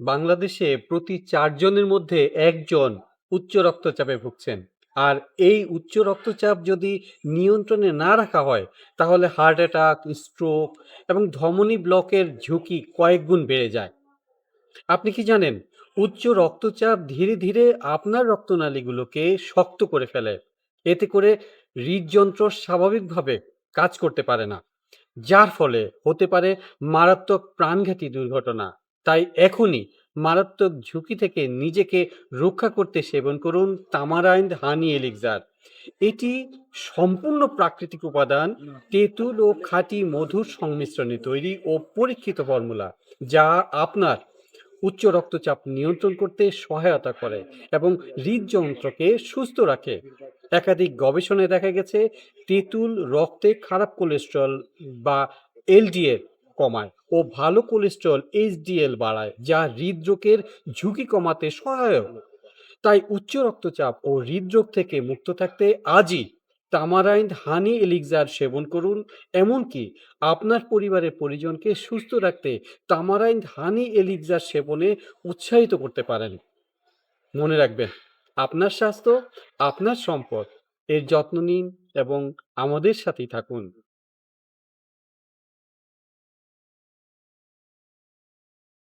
বাংলাদেশে প্রতি চারজনের মধ্যে একজন উচ্চ রক্তচাপে ভুগছেন। আর এই উচ্চ রক্তচাপ যদি নিয়ন্ত্রণে না রাখা হয়, তাহলে হার্ট অ্যাটাক, স্ট্রোক এবং ধমনী ব্লকের ঝুঁকি কয়েক গুণ বেড়ে যায়। আপনি কি জানেন, উচ্চ রক্তচাপ ধীরে ধীরে আপনার রক্তনালীগুলোকে শক্ত করে ফেলে। এতে করে হৃদযন্ত্র স্বাভাবিকভাবে কাজ করতে পারে না, যার ফলে হতে পারে মারাত্মক প্রাণঘাতী দুর্ঘটনা। তাই এখনই মারাত্মক ঝুঁকি থেকে নিজেকে রক্ষা করতে সেবন করুন তামারাইন্ড হানি এলিক্সার। এটি সম্পূর্ণ প্রাকৃতিক উপাদান, তেঁতুল ও খাঁটি মধুর সংমিশ্রণে তৈরি ও পরীক্ষিত ফর্মুলা, যা আপনার উচ্চ রক্তচাপ নিয়ন্ত্রণ করতে সহায়তা করে এবং হৃদযন্ত্রকে সুস্থ রাখে। একাধিক গবেষণায় দেখা গেছে, তেঁতুল রক্তে খারাপ কোলেস্ট্রল বা এলডিএল কমায় ও ভালো কোলেস্ট্রল এইচডিএল বাড়ায়, যা হৃদরোগের ঝুঁকি কমাতে সহায়ক। তাই উচ্চ রক্তচাপ ও হৃদরোগ থেকে মুক্ত থাকতে আজই তামারাইন্ড হানি এলিক্সার সেবন করুন, এমনকি আপনার পরিবারের পরিজনকে সুস্থ রাখতে তামারাইন্ড হানি এলিক্সার সেবনে উৎসাহিত করতে পারেন। মনে রাখবেন, আপনার স্বাস্থ্য, আপনার সম্পদ, এর যত্ন নিন এবং আমাদের সাথেই থাকুন।